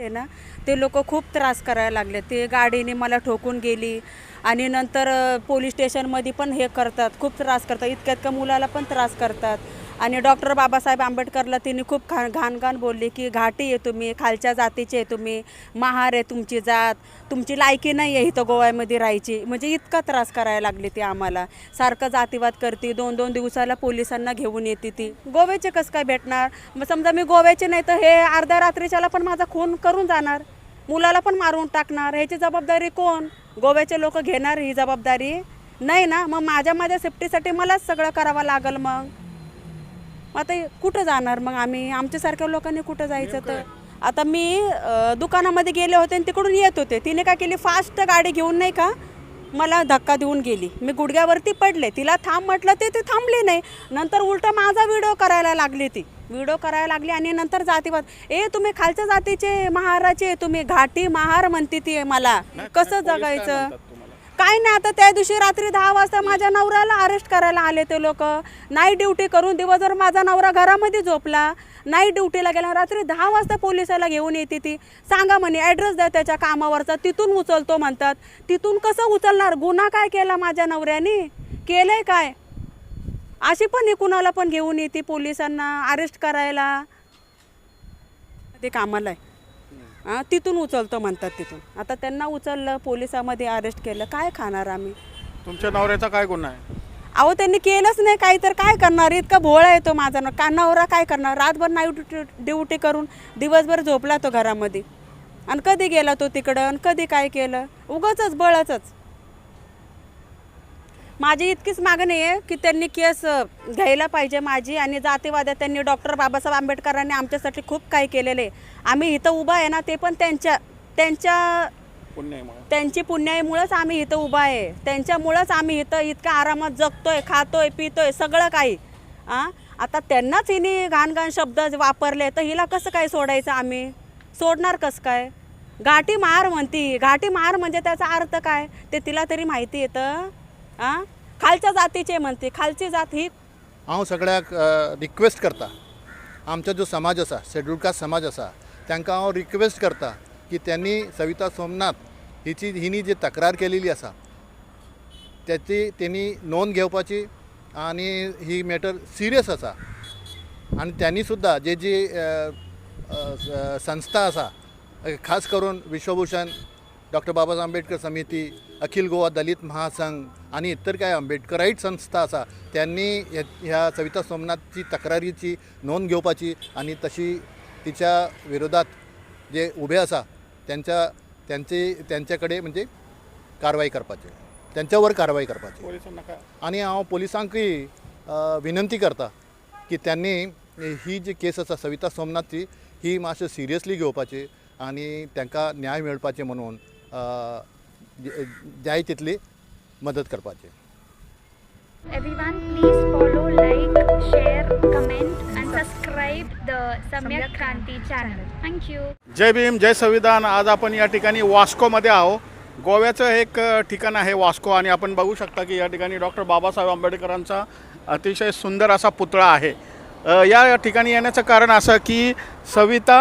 आहे ना ते लोक खूप त्रास करायला लागले. ते गाडीने मला ठोकून गेली आणि नंतर पोलीस स्टेशनमध्ये पण हे करतात खूप त्रास करतात. इतक्या इतक्या मुलाला पण त्रास करतात. आणि डॉक्टर बाबासाहेब आंबेडकरला तिने खूप खा घाण घाण बोलली की घाटी आहे तुम्ही खालच्या जातीचे आहे तुम्ही महार आहे तुमची जात तुमची लायकी नाही आहे इथं गोव्यामध्ये राहायची. म्हणजे इतका त्रास करायला लागली ती आम्हाला. सारखं जातीवाद करते दोन दोन दिवसाला पोलिसांना घेऊन येते ती. गोव्याचे कसं काय भेटणार? मग समजा मी गोव्याचे नाही तर हे अर्ध्या रात्रीच्याला पण माझा खून करून जाणार. मुलाला पण मारून टाकणार. ह्याची जबाबदारी कोण? गोव्याचे लोक घेणार ही जबाबदारी? नाही ना? मग माझ्या माझ्या सेफ्टीसाठी मलाच सगळं करावं लागेल मग. मग आता कुठं जाणार? मग आम्ही आमच्यासारख्या लोकांनी कुठं जायचं तर? आता मी दुकानामध्ये गेले होते आणि तिकडून येत होते. तिने काय केली? फास्ट गाडी घेऊन नाही का मला धक्का देऊन गेली. मी गुडघ्यावरती पडले. तिला थांब म्हटलं ते ते थांबली नाही. नंतर उलटा माझा व्हिडिओ करायला लागली ती. व्हिडिओ करायला लागली आणि नंतर जातीवाद. ए तुम्ही खालच्या जातीचे महाराचे तुम्ही घाटी महार म्हणते ती मला. कसं जगायचं? काय नाही आता त्या दिवशी रात्री दहा वाजता माझ्या नवऱ्याला अरेस्ट करायला आले ते लोक. नाईट ड्युटी करून दिवसभर माझा नवरा घरामध्ये झोपला. नाईट ड्युटीला गेला रात्री दहा वाजता पोलिसाला घेऊन येते ती. सांगा म्हणे ॲड्रेस द्या त्याच्या कामावरचा तिथून उचलतो म्हणतात. तिथून कसं उचलणार? गुन्हा काय केला माझ्या नवऱ्याने? केलंय काय? अशी पण ही कुणाला पण घेऊन येते पोलिसांना अरेस्ट करायला. ते कामाला आहे. तिथून उचलतो म्हणतात तिथून. आता त्यांना उचललं पोलिसामध्ये अरेस्ट केलं काय खाणार आम्ही? तुमच्या नवऱ्याचा काय गुन्हा आहे? अहो त्यांनी केलंच नाही काही तर काय करणार? इतका भोळा येतो माझा न- का नवरा काय करणार? रातभर नाईट ड्युटी ड्युटी करून दिवसभर झोपला तो घरामध्ये. आणि कधी गेला तो तिकडं? आणि कधी काय केलं? उगाचच बळचच. माझी इतकीच मागणी आहे की त्यांनी केस घ्यायला पाहिजे माझी आणि जातीवाद्या त्यांनी डॉक्टर बाबासाहेब आंबेडकरांनी आमच्यासाठी खूप काही केलेले. आहे. आम्ही इथं उभा आहे ना ते पण त्यांच्या त्यांच्या त्यांची पुण्याईमुळंच आम्ही इथं उभा आहे. त्यांच्यामुळंच आम्ही इथं इतक्या आरामात जगतोय खातोय पितोय सगळं काही. आ? आता त्यांनाच हिने घाण घाण शब्द वापरले तर हिला कसं काय सोडायचं आम्ही? सोडणार कसं काय? घाटी मार म्हणती. घाटी मार म्हणजे त्याचा अर्थ काय? ते तिला तरी माहिती येतं आ खालच्या जातीचे म्हणते. खालची जात ही हांव सगळ्याक रिक्वेस्ट करता. आमचो जो समाज आसा शेड्यूल कास्ट समाज आसा तांकां हांव रिक्वेस्ट करता की त्यांनी सविता सोमनाथ हिची हिनी जी तक्रार केलेली आसा त्याची त्यांनी नोंद घेवपाची आणि ही मॅटर सिरियस आसा आणि त्यांनी सुद्धा जे जी संस्था आसा खास करून विश्वभूषण डॉक्टर बाबासाहेब आंबेडकर समिती अखिल गोवा दलित महासंघ आणि इतर काय आंबेडकराईट संस्था आसा त्यांनी ह्या सविता सोमनाथची तक्रारीची नोंद घेवपाची आणि तशी तिच्या विरोधात जे उभे आसा त्यांच्या त्यांचे त्यांच्याकडे म्हणजे कारवाई करपाची त्यांच्यावर कारवाई करपाची. आणि हांव पोलिसांकय विनंती करता की त्यांनी ही जी केस आसा सविता सोमनाथची ही मातशें सिरियसली घेवपाची आणि तांकां न्याय मेळपाचे म्हणून जाय तितली मदत करपाची. Please follow, like, share, comment, and subscribe the Samyak Kranti channel. Thank you. जय भीम जय संविधान. आज आपण या ठिकाणी वास्कोमध्ये आहो गोव्याचं एक ठिकाण आहे वास्को आणि आपण बघू शकता की या ठिकाणी डॉक्टर बाबासाहेब आंबेडकरांचा अतिशय सुंदर असा पुतळा आहे. या ठिकाणी येण्याचं कारण असं की सविता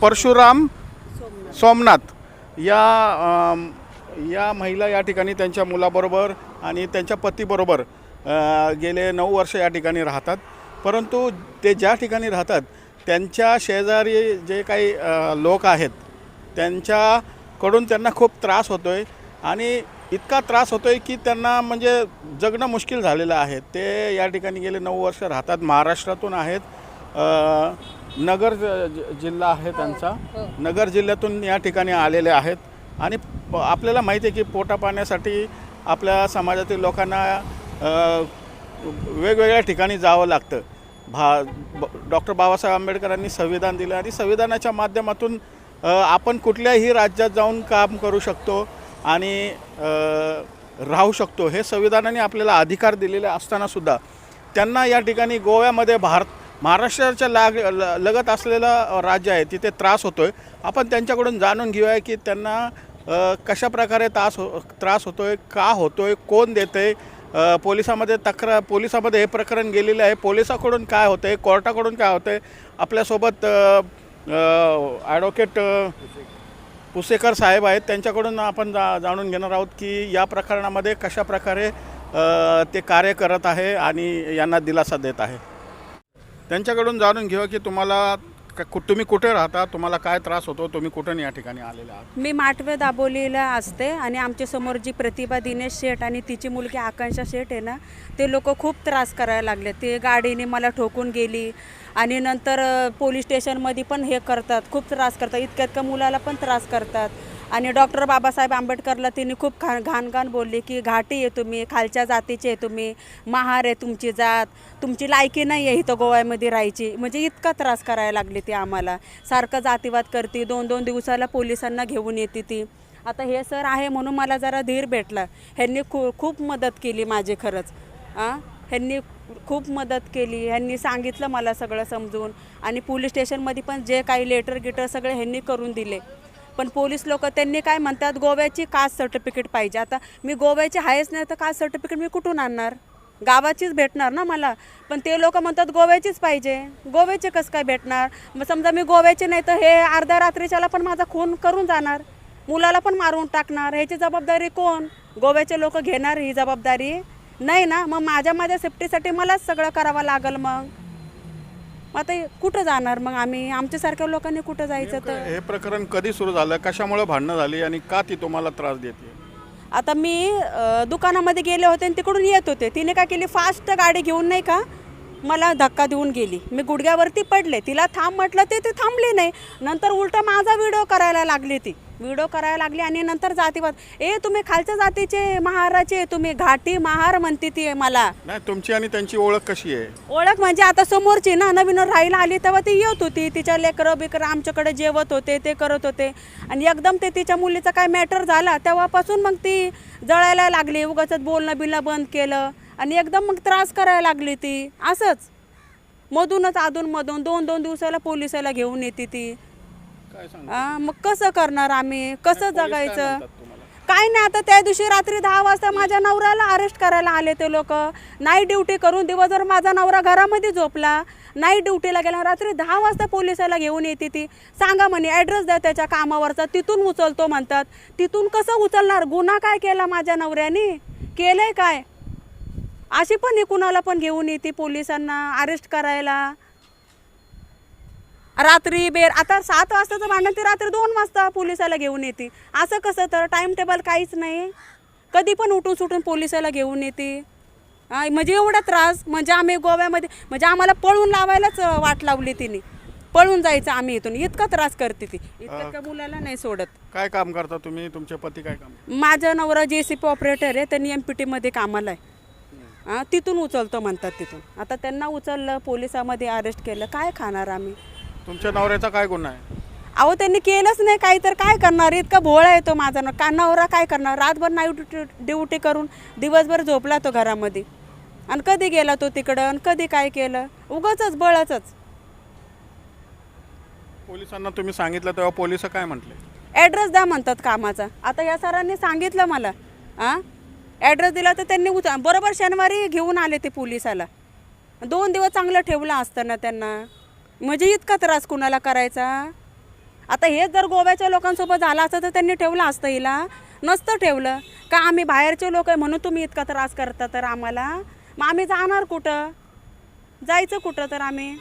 परशुराम सोमनाथ. या या महिला या ठिकाणी त्यांच्या मुलाबरोबर आणि त्यांच्या पतीबरोबर गेले नऊ वर्ष या ठिकाणी राहतात. परंतु ते ज्या ठिकाणी राहतात त्यांच्या शेजारी जे काही लोक आहेत त्यांच्याकडून त्यांना खूप त्रास होतो आहे आणि इतका त्रास होतो आहे की त्यांना म्हणजे जगणं मुश्किल झालेलं आहे. ते या ठिकाणी गेले नऊ वर्ष राहतात महाराष्ट्रातून आहेत. नगर ज- जिल्हा आहे त्यांचा. नगर जिल्ह्यातून या ठिकाणी आलेले आहेत. आणि प- आपल्याला माहिती आहे की पोटा पाण्यासाठी आपल्या समाजातील लोकांना अ, वेगवेगळ्या ठिकाणी जावं लागतं. भा डॉक्टर बाबासाहेब आंबेडकरांनी संविधान दिलं आणि संविधानाच्या माध्यमातून अ, आपण कुठल्याही राज्यात जाऊन काम करू शकतो आणि अ, राहू शकतो. हे संविधानाने आपल्याला अधिकार दिलेले असतानासुद्धा त्यांना या ठिकाणी गोव्यामध्ये भारत महाराष्ट्राच्या लाग ल- लगत असलेलं राज्य आहे तिथे त्रास होतो आहे आपण त्यांच्याकडून जाणून घेऊया की त्यांना कशा प्रकारे त्रास हो त्रास होतो आहे का होतो आहे कोण देतं आहे पोलिसामध्ये तक्रार पोलिसामध्ये हे प्रकरण गेलेलं आहे. पोलिसाकडून काय होतं आहे कोर्टाकडून काय होतं आहे आपल्यासोबत ॲडव्होकेट पुसेकर साहेब आहेत. त्यांच्याकडून आपण जा जाणून घेणार आहोत की या प्रकरणामध्ये कशा प्रकारे ते कार्य करत आहे आणि यांना दिलासा देत आहे. त्यांच्याकडून जाणून घेऊ की तुम्हाला क- तुम्ही कुठे राहता तुम्हाला काय त्रास होतो तुम्ही कुठून या ठिकाणी आलेले आहात? मी माटवे दाबोलीला असते आणि आमच्यासमोर जी प्रतिभा दिनेश शेठ आणि तिची मुलगी आकांक्षा शेठ आहे ना ते लोक खूप त्रास करायला लागले. ते गाडीने मला ठोकून गेली आणि नंतर अ, पोलीस स्टेशनमध्ये पण हे करतात खूप त्रास करतात. इतक्या इतक्या मुलाला पण त्रास करतात. आणि डॉक्टर बाबासाहेब आंबेडकरला तिने खूप घाण घाण घाण बोलली की घाटी आहे तुम्ही खालच्या जातीचे आहे तुम्ही महार आहे तुमची जात तुमची लायकी नाही आहे इथं गोव्यामध्ये राहायची. म्हणजे इतका त्रास करायला लागली ती आम्हाला. सारखं जातीवाद करते दोन दोन दिवसाला पोलिसांना घेऊन येते ती. आता हे सर आहे म्हणून मला जरा धीर भेटला. ह्यांनी खू खूप मदत केली माझी खरंच. आं? ह्यांनी खूप मदत केली. ह्यांनी सांगितलं मला सगळं समजून. आणि पोलीस स्टेशनमध्ये पण जे काही लेटर गिटर सगळे ह्यांनी करून दिले. पण पोलीस लोक त्यांनी काय म्हणतात गोव्याची कास्ट सर्टिफिकेट पाहिजे. आता मी गोव्याची आहेच नाही तर कास्ट सर्टिफिकेट मी कुठून आणणार? गावाचीच भेटणार ना मला? पण ते लोक म्हणतात गोव्याचीच पाहिजे. गोव्याचे कसं काय भेटणार? मग समजा मी गोव्याचे नाही तर हे अर्ध्या रात्रीच्याला पण माझा खून करून जाणार. मुलाला पण मारून टाकणार. ह्याची जबाबदारी कोण? गोव्याचे लोक घेणार ही जबाबदारी? नाही ना? मग माझ्या माझ्या सेफ्टीसाठी मलाच सगळं करावं लागेल मग. मग आता कुठं जाणार? मग आम्ही आमच्यासारख्या लोकांनी कुठं जायचं तर? हे प्रकरण कधी सुरू झालं? कशामुळे भांडणं झाली आणि का ती तुम्हाला त्रास देते? आता मी अ, दुकानामध्ये गेले होते आणि तिकडून येत होते. तिने काय केली? फास्ट गाडी घेऊन नाही का मला धक्का देऊन गेली. मी गुडघ्यावरती पडले. तिला थांब म्हटलं ते ते थांबली नाही. नंतर उलटा माझा व्हिडिओ करायला लागली ती. व्हिडिओ करायला लागली आणि नंतर जातीवाद. ए तुम्ही खालच्या जातीचे महाराचे तुम्ही घाटी महार म्हणते ती मला. नाही तुमची आणि त्यांची ओळख कशी आहे? ओळख म्हणजे आता समोरची ना नवीन राहायला आली तेव्हा ती येत होती. तिच्या लेकरं बिकरं आमच्याकडे जेवत होते ते करत होते. आणि एकदम ते तिच्या मुलीचा काय मॅटर झाला तेव्हापासून मग ती जळायला लागली. उगाच बोलणं बिलणं बंद केलं आणि एकदम मग त्रास करायला लागली ती. असंच. मधूनच अधून मधून दोन दोन दिवसाला पोलिसाला घेऊन येते ती. मग कसं करणार आम्ही? कसं जगायचं? काय नाही आता त्या दिवशी रात्री दहा वाजता माझ्या नवऱ्याला अरेस्ट करायला आले ते लोक. नाईट ड्युटी करून दिवसभर माझा नवरा घरामध्ये झोपला. नाईट ड्युटीला गेला रात्री दहा वाजता पोलिसाला घेऊन येते ती. सांगा म्हणे ॲड्रेस द्या त्याच्या कामावरचा. तिथून उचलतो म्हणतात. तिथून कसं उचलणार? गुन्हा काय केला माझ्या नवऱ्याने? केलंय काय? अशी पण कुणाला पण घेऊन येते पोलिसांना अरेस्ट करायला. रात्री बेर आता सात वाजताचं भांडण ते रात्री दोन वाजता पोलिसाला घेऊन येते. असं कसं तर? टाईम टेबल काहीच नाही. कधी पण उठून सुटून पोलिसाला घेऊन येते. म्हणजे एवढा त्रास. म्हणजे आम्ही गोव्यामध्ये म्हणजे आम्हाला पळून लावायलाच वाट लावली तिने. पळून जायचं आम्ही इथून. इतका त्रास करते ती. इतकं का मुलाला नाही सोडत. काय काम करता तुम्ही? तुमचे पती काय काम? माझा नवरा जे सी पी ऑपरेटर आहे. त्यांनी एम पी टीमध्ये कामाला आहे. हां तिथून उचलतो म्हणतात तिथून. आता त्यांना उचललं पोलिसामध्ये अरेस्ट केलं. काय खाणार आम्ही? तुमच्या नवऱ्याचा काय गुन्हा आहे? अहो त्यांनी केलंच नाही काही तर काय करणार? इतका भोळा येतो माझा. ना का नवरा काय करणार? रातभर नाईट ड्युटी ड्युटी करून दिवसभर झोपला तो घरामध्ये. आणि कधी गेला तो तिकडं? आणि कधी काय केलं? उगाच बळच पोलिसांना तुम्ही सांगितलं तेव्हा पोलीस काय म्हटले? ॲड्रेस द्या म्हणतात कामाचा. आता या सरांनी सांगितलं मला. हां ॲड्रेस दिला तर त्यांनी उच बरोबर शनिवारी घेऊन आले ते पोलिसाला. दोन दिवस चांगलं ठेवलं असतं ना त्यांना. म्हणजे इतका त्रास कुणाला करायचा? आता हे जर गोव्याच्या लोकांसोबत झालं असतं तर त्यांनी ठेवलं असतं हिला. नसतं ठेवलं. का आम्ही बाहेरचे लोक आहे म्हणून तुम्ही इतका त्रास करता तर आम्हाला? मग आम्ही जाणार कुठं? जायचं कुठं तर आम्ही?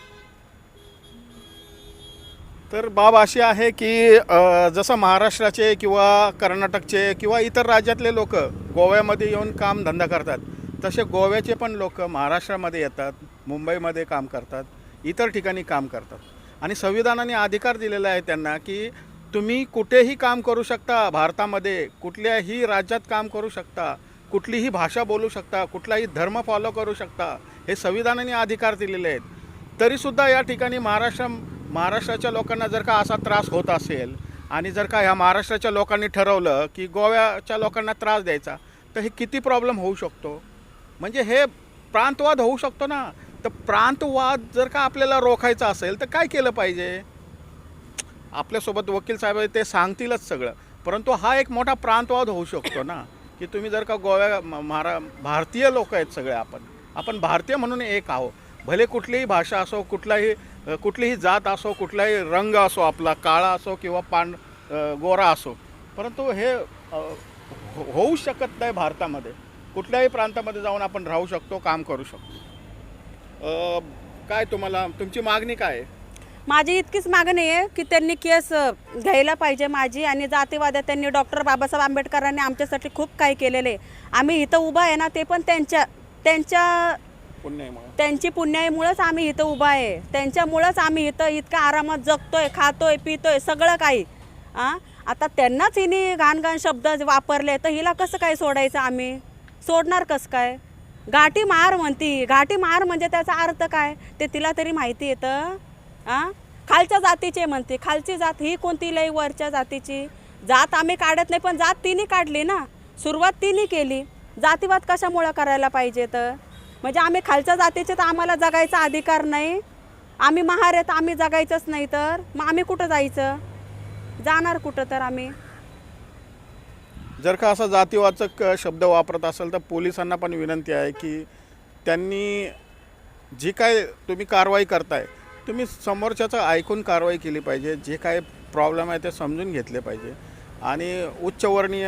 तर बाब अशी आहे की अ, जसं महाराष्ट्राचे किंवा कर्नाटकचे किंवा इतर राज्यातले लोक गोव्यामध्ये येऊन काम धंदा करतात तसे गोव्याचे पण लोक महाराष्ट्रामध्ये येतात मुंबईमध्ये काम करतात. इतर ठिकाणी काम करतात. आणि संविधानाने अधिकार दिलेला आहे त्यांना की तुम्ही कुठेही काम करू शकता भारतामध्ये कुठल्याही राज्यात काम करू शकता कुठलीही भाषा बोलू शकता कुठलाही धर्म फॉलो करू शकता हे संविधानाने अधिकार दिलेले आहेत. तरीसुद्धा या ठिकाणी महाराष्ट्र महाराष्ट्राच्या लोकांना जर का असा त्रास होत असेल आणि जर का ह्या महाराष्ट्राच्या लोकांनी ठरवलं की गोव्याच्या लोकांना त्रास द्यायचा तर हे किती प्रॉब्लेम होऊ शकतो? म्हणजे हे प्रांतवाद होऊ शकतो ना. तर प्रांतवाद जर का आपल्याला रोखायचा असेल तर काय केलं पाहिजे? आपल्यासोबत वकील साहेब ते सांगतीलच सगळं. परंतु हा एक मोठा प्रांतवाद होऊ शकतो ना की तुम्ही जर का गोव्या म- महारा भारतीय लोक आहेत सगळे आपण आपण भारतीय म्हणून एक आहो भले कुठलीही भाषा असो कुठलाही कुठलीही जात असो कुठलाही रंग असो आपला काळा असो किंवा पांढ गोरा असो परंतु हे हो, होऊ शकत नाही भारतामध्ये. कुठल्याही प्रांतामध्ये जाऊन आपण राहू शकतो काम करू शकतो. अ, काय तुम्हाला तुमची मागणी काय आहे? माझी इतकीच मागणी आहे की त्यांनी केस अ, घ्यायला पाहिजे माझी आणि जातीवादात त्यांनी डॉक्टर बाबासाहेब आंबेडकरांनी आमच्यासाठी खूप काही केलेले आहे. आम्ही इथं उभा आहे ना ते पण त्यांच्या त्यांच्या पुण्य आहे म्हणून. त्यांची पुण्याईमुळंच आम्ही इथं उभा आहे. त्यांच्यामुळंच आम्ही इथं इतका आरामात जगतोय खातोय पितोय सगळं काही. आ? आता त्यांनाच हिने घाण घाण शब्द वापरले तर हिला कसं काय सोडायचं आम्ही? सोडणार कसं काय? घाटी मार म्हणती. घाटी मार म्हणजे त्याचा अर्थ काय? ते तिला तरी माहिती येतं. आ? खालच्या जातीचे म्हणते. खालची जात ही कोणती? लई वरच्या जातीची. जात आम्ही काढत नाही पण जात तिने काढली ना. सुरुवात तिने केली. जातीवाद कशामुळं करायला पाहिजे तर? म्हणजे आम्ही खालच्या जातीचे तर आम्हाला जगायचा अधिकार नाही. आम्ही महार आहेत आम्ही जगायचंच नाही तर? मग आम्ही कुठं जायचं? जाणार कुठं तर आम्ही? जर का असा जातीवाचक शब्द वापरत असेल तर पोलिसांना पण विनंती आहे की त्यांनी जी काय तुम्ही कारवाई करताय तुम्ही समोरच्याचं ऐकून कारवाई केली पाहिजे जे काय प्रॉब्लेम आहे ते समजून घेतले पाहिजे. आणि उच्चवर्णीय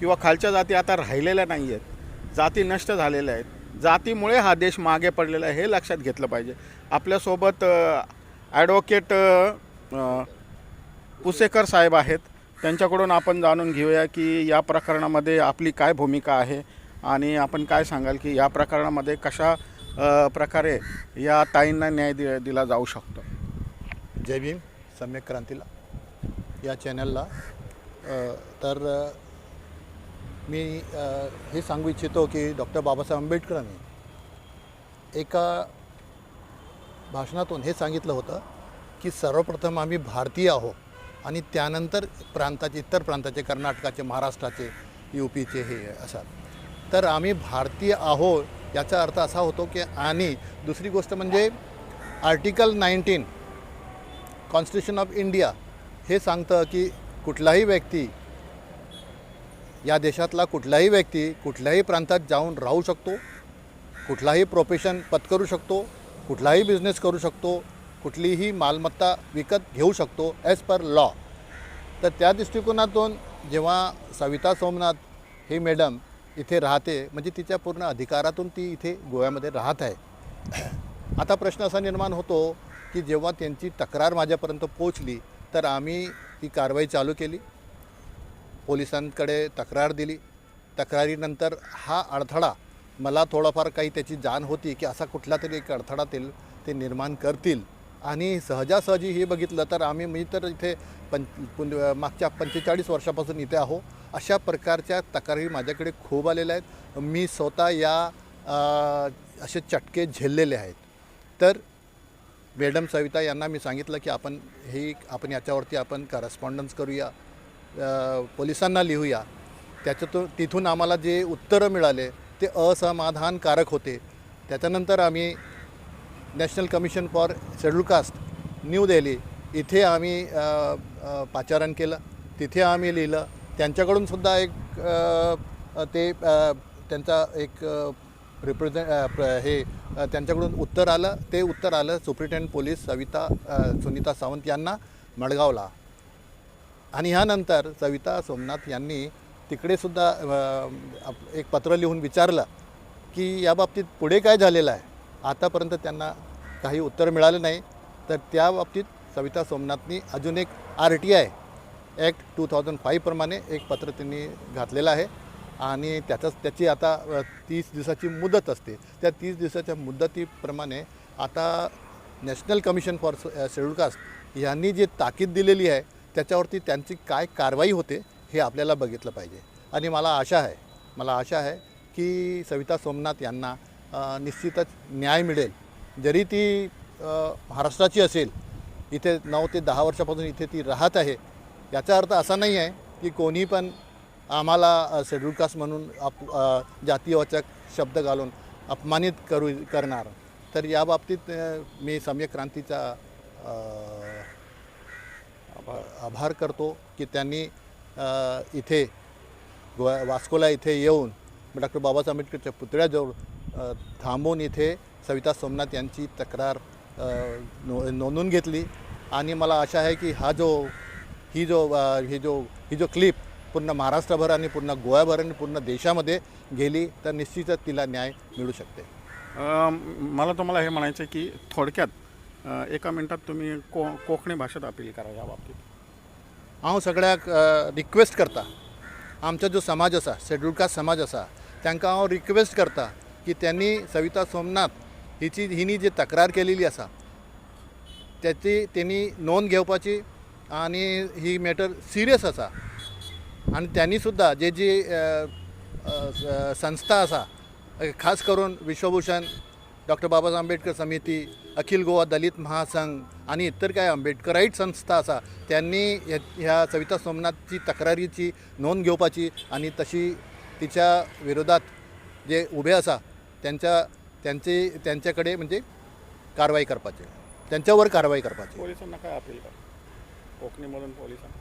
किंवा खालच्या जाती आता राहिलेल्या नाही आहेत जाती नष्ट झालेल्या आहेत. जातीमुळे हा देश मागे पडलेला आहे हे लक्षात घेतलं पाहिजे. आपल्यासोबत ॲडव्होकेट पुसेकर साहेब आहेत. त्यांच्याकडून आपण जाणून घेऊया की या प्रकरणामध्ये आपली काय भूमिका आहे आणि आपण काय सांगाल की या प्रकरणामध्ये कशा प्रकारे या ताईंना न्याय दि दिला जाऊ शकतो? जय भीम सम्यक क्रांतीला. या चॅनलला तर मी हे सांगू इच्छितो की डॉक्टर बाबासाहेब आंबेडकरांनी एका भाषणातून हे सांगितलं होतं की सर्वप्रथम आम्ही भारतीय आहोत. आणि त्यानंतर प्रांताचे इतर प्रांताचे कर्नाटकाचे महाराष्ट्राचे यू पीचे हे असतात. तर आम्ही भारतीय आहो याचा अर्थ असा होतो की आणि दुसरी गोष्ट म्हणजे article nineteen constitution of India हे सांगतं की कुठलाही व्यक्ती या देशातला कुठलाही व्यक्ती कुठल्याही प्रांतात जाऊन राहू शकतो कुठलाही प्रोफेशन पत्करू शकतो कुठलाही बिझनेस करू शकतो कुठलीही मालमत्ता विकत घेऊ शकतो ॲज पर लॉ तर त्या दृष्टिकोनातून जेव्हा सविता सोमनाथ हे मॅडम इथे राहते म्हणजे तिच्या पूर्ण अधिकारातून ती इथे गोव्यामध्ये राहत आहे. आता प्रश्न असा निर्माण होतो की जेव्हा त्यांची तक्रार माझ्यापर्यंत पोचली तर आम्ही ती कारवाई चालू केली. पोलिसांकडे तक्रार दिली. तक्रारीनंतर हा अडथळा मला थोडाफार काही त्याची जाण होती की असा कुठला तरी एक अडथळा ते निर्माण करतील. आणि सहजासहजी हे बघितलं तर आम्ही मी तर इथे पं पुन मागच्या पंचेचाळीस वर्षापासून इथे आहो. अशा प्रकारच्या तक्रारी माझ्याकडे खूप आलेल्या आहेत. मी स्वतः या असे चटके झेललेले आहेत. तर मॅडम सविता यांना मी सांगितलं की आपण हे आपण याच्यावरती आपण करस्पॉन्डन्स करूया. पोलिसांना लिहूया. त्याच्यातून तिथून आम्हाला जे उत्तरं मिळाले ते असमाधानकारक होते. त्याच्यानंतर आम्ही national commission for schedule caste new Delhi. इथे आम्ही पाचारण केलं. तिथे आम्ही लिहिलं. त्यांच्याकडून सुद्धा एक ते त्यांचा एक रिप्रेझेंट हे त्यांच्याकडून उत्तर आलं. ते उत्तर आलं सुप्रिटेंडंट पोलीस सविता सुनीता सावंत यांना मडगावला. आणि ह्यानंतर सविता सोमनाथ यांनी तिकडेसुद्धा आप- एक पत्र लिहून विचारलं की या बाबतीत पुढे काय झालेलं आहे? आतापर्यंत त्यांना काही उत्तर मिळालं नाही. तर त्या बाबतीत सविता सोमनाथनी अजून एक R T I act two thousand फाईव्हप्रमाणे एक पत्र त्यांनी घातलेलं आहे. आणि त्याचाच त्याची आता तीस दिवसाची मुदत असते. त्या तीस दिवसाच्या मुदतीप्रमाणे आता national commission for schedule caste यांनी जी ताकीद दिलेली आहे त्याच्यावरती त्यांची काय कारवाई होते हे आपल्याला बघितलं पाहिजे. आणि मला आशा आहे मला आशा आहे की सविता सोमनाथ यांना निश्चितच न्याय मिळेल. जरी ती महाराष्ट्राची असेल इथे नऊ ते दहा वर्षापासून इथे ती राहत आहे याचा अर्थ असा नाही आहे की कोणी पण आम्हाला शेड्यूल कास्ट म्हणून आप जातीयवाचक जातीवाचक शब्द घालून अपमानित करू करणार. तर या बाबतीत मी सम्यक क्रांतीचा आभार करतो की त्यांनी इथे वास्कोला इथे येऊन डॉक्टर बाबासाहेब आंबेडकरच्या पुतळ्याजवळ थांबून इथे सविता सोमनाथ यांची तक्रार नो नोंदवून घेतली. आणि मला आशा आहे की हा जो ही जो ही जो ही जो क्लिप पूर्ण महाराष्ट्रभर आणि पूर्ण गोव्याभर आणि पूर्ण देशामध्ये गेली तर निश्चितच तिला न्याय मिळू शकते. मला तुम्हाला हे म्हणायचं आहे की थोडक्यात एका मिनिटात तुम्ही को कोकणी भाषेत अपील करा या बाबतीत. हांव सगळ्याक रिक्वेस्ट करता. आमचो जो समाज आसा शेड्यूल कास्ट समाज आसा तांकां हांव रिक्वेस्ट करता. की त्यांनी सविता सोमनाथ हिची हिनी जी तक्रार केलेली आसा त्याची त्यांनी नोंद घेवपाची आणि ही मॅटर सिरियस आसा आणि त्यांनी सुद्दां जे जी संस्था आसा खास करून विश्वभूषण डॉक्टर बाबासाहेब आंबेडकर समिती अखिल गोवा दलित महासंघ आणि इतर काय आंबेडकराईट संस्था आसा त्यांनी ह्या सविता सोमनाथची तक्रारीची नोंद घेवपाची आणि तशी तिच्या विरोधात जे उभे आसा त्यांच्या त्यांचे त्यांच्याकडे म्हणजे कारवाई करपाची. त्यांच्यावर कारवाई करपाची. पोलिसांना काय अपील करा कोकणीमधून पोलिसांना?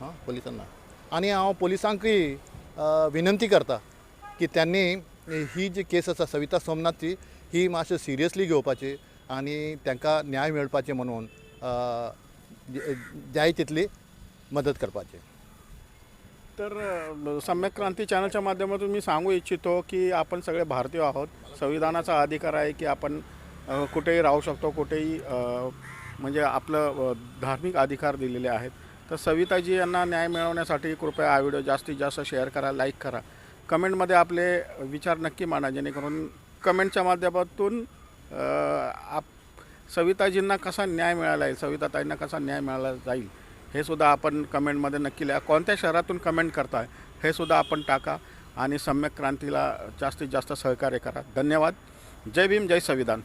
हां पोलिसांना. आणि हांव पोलिसांकय विनंती करता की त्यांनी ही जी केस आसा सविता सोमनाथची ही मातशें सिरियसली घेवपाची आणि तांकां न्याय मेळपाचे म्हणून जाय तितली मदत करपाची. तर सम्यक क्रांती चॅनलच्या माध्यमातून मी सांगू इच्छितो की आपण सगळे भारतीय आहोत. संविधानाचा अधिकार आहे की आपण कुठेही राहू शकतो कुठेही म्हणजे आपलं धार्मिक अधिकार दिलेले आहेत. तर सविताजी यांना न्याय मिळवण्यासाठी कृपया हा व्हिडिओ जास्तीत जास्त शेअर करा लाईक करा. कमेंटमध्ये आपले विचार नक्की मांडा जेणेकरून कमेंटच्या माध्यमातून आप सविताजींना कसा न्याय मिळाला आहे सविताताईंना कसा न्याय मिळाला जाईल हे सुद्धा आपण कमेंटमध्ये नक्की लिहा. कोणत्या शहरातून कमेंट करताय हे सुद्धा आपण टाका आणि सम्यक क्रांतीला जास्तीत जास्त सहकार्य करा. धन्यवाद. जय भीम जय संविधान.